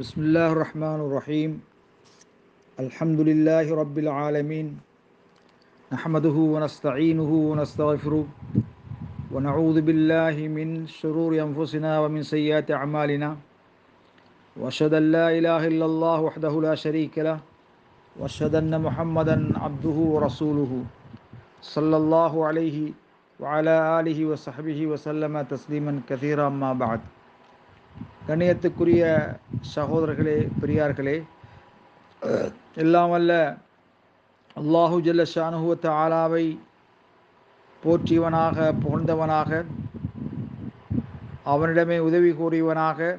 بسم الله الرحمن الرحيم الحمد لله رب العالمين نحمده ونستعينه ونستغفره ونعوذ بالله من شرور أنفسنا ومن سيئات أعمالنا وأشهد أن لا إله إلا الله وحده لا شريك له وأشهد أن محمدا عبده ورسوله صلى الله عليه وعلى آله وصحبه وسلم تسليما كثيرا ما بعد கண்ணியத்துக்குரிய சகோதரர்களே பெரியார்களே எல்லாம் வல்ல அல்லாஹு ஜல்ல ஷானுவத்த ஆலாவை போற்றியவனாக புகழ்ந்தவனாக அவனிடமே உதவி கூறியவனாக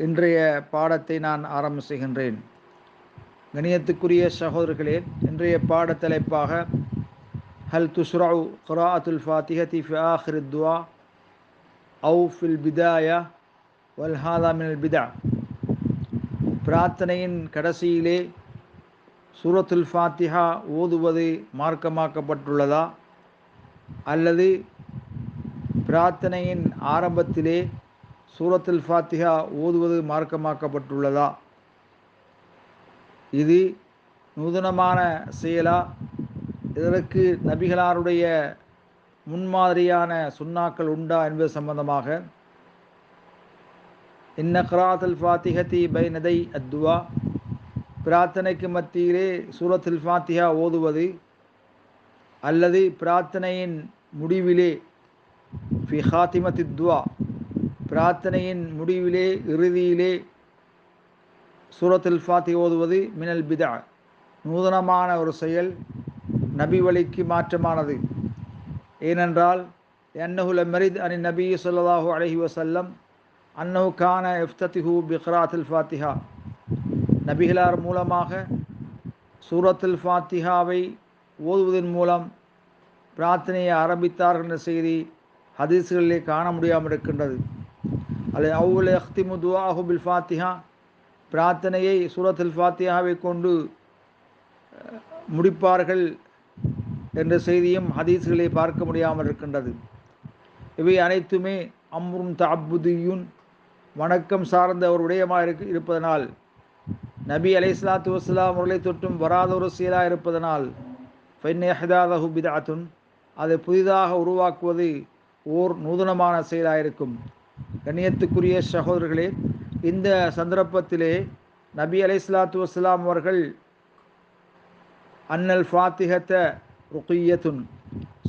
இன்றைய பாடத்தை நான் ஆரம்ப செய்கின்றேன். கணியத்துக்குரிய சகோதரர்களே இன்றைய பாடத்தலைப்பாக ஹல் துஸ்ரவு குராத்துல் ஃபாத்திஹதி ஃபி ஆஹிர் துவா அவு ஃபில் பிதாயா வல் பிதா. பிரார்த்தனையின் கடைசியிலே சூரத்துல் ஃபாத்திஹா ஓதுவது மார்க்கமாக்கப்பட்டுள்ளதா? அல்லது பிரார்த்தனையின் ஆரம்பத்திலே சூரத்துல் ஃபாத்திஹா ஓதுவது மார்க்கமாக்கப்பட்டுள்ளதா? இது நூதனமான செயலா? இதற்கு நபிகளாருடைய முன்மாதிரியான சுண்ணாக்கள் உண்டா என்பது சம்பந்தமாக இன்ன கிராத்தல் ஃபாத்திஹதி பை நதை அத்துவா. பிரார்த்தனைக்கு மத்தியிலே சூரத்தில் ஃபாத்திஹா ஓதுவது அல்லது பிரார்த்தனையின் முடிவிலே ஃபி பிரார்த்தனையின் முடிவிலே இறுதியிலே சூரத்தில் ஃபாத்தி ஓதுவது மினல் பிதா. நூதனமான ஒரு செயல் நபி வழிக்கு மாற்றமானது. ஏனென்றால் என்னஹுல மரித் அனி நபி சொல்லாஹு அலஹி வசல்லம் அன்னஹு கான எஃப்ததிஹு பிக்ராத்துல் ஃபாத்திஹா. நபிகளார் மூலமாக சூரத்தில் ஃபாத்திஹாவை ஓதுவதன் மூலம் பிரார்த்தனையை ஆரம்பித்தார்கள் என்ற செய்தி ஹதீஸ்களிலே காண முடியாமல் இருக்கின்றது. அல்லது அவுல் அஹ்திமு துவாஹு பில் ஃபாத்திஹா. பிரார்த்தனையை சூரத்தில் ஃபாத்தியாவை கொண்டு முடிப்பார்கள் என்ற செய்தியும் ஹதீஸ்களை பார்க்க முடியாமல் இருக்கின்றது. இவை அனைத்துமே அம்ரும் தபுதியுன் வணக்கம் சார்ந்த ஒரு விடயமாக இருக்கு இருப்பதனால். நபி அலை சலாத்து வஸ்லாம் அவர்களை தொட்டும் வராத ஒரு செயலாக இருப்பதனால். ஃபென்னஹதாதஹு பிதாத்துன் அதை புதிதாக உருவாக்குவது ஓர் நூதனமான செயலாக இருக்கும். கண்ணியத்துக்குரிய சகோதரர்களே இந்த சந்தர்ப்பத்திலே நபி அலை சலாத்து வஸ்லாம் அவர்கள் அன்னல் ஃபாத்திகத்த ருக்கியத்துன்.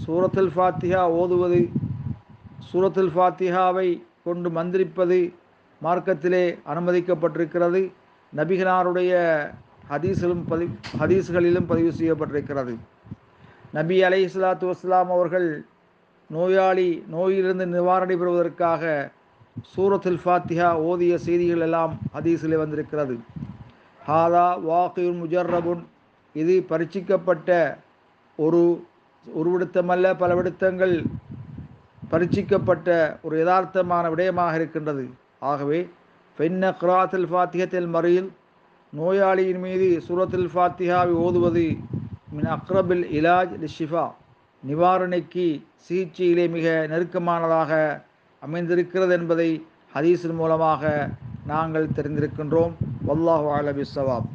சூரத்துல் ஃபாத்திகா ஓதுவது சூரத்துல் ஃபாத்திகாவை கொண்டு மந்திரிப்பது மார்க்கத்திலே அனுமதிக்கப்பட்டிருக்கிறது. நபிகளாருடைய ஹதீஸிலும் பதி ஹதீஸ்களிலும் பதிவு செய்யப்பட்டிருக்கிறது. நபி அலை இஸ்லாத்து வஸ்லாம் அவர்கள் நோயாளி நோயிலிருந்து நிவாரணை பெறுவதற்காக சூரத்துல் ஃபாத்திஹா ஓதிய செய்திகள் எல்லாம் ஹதீஸிலே வந்திருக்கிறது. ஹாதா வாக்கியுன் முஜர்ரபுன். இது பரீட்சிக்கப்பட்ட ஒரு ஒரு விடுத்தமல்ல பல விடுத்தங்கள் பரீட்சிக்கப்பட்ட ஒரு யதார்த்தமான விடயமாக இருக்கின்றது. ஆகவே பெண்ண கிராத்தில் ஃபாத்திகத்தில் மறியில் நோயாளியின் மீது சூரத்தில் ஃபாத்திகாவை ஓதுவது மின் அக்ரபில் இலாஜ் லிஷிஃபா நிவாரணைக்கு சிகிச்சையிலே மிக நெருக்கமானதாக அமைந்திருக்கிறது என்பதை ஹதீஸின் மூலமாக நாங்கள் தெரிந்திருக்கின்றோம். வல்லாஹு அலபி சவாப்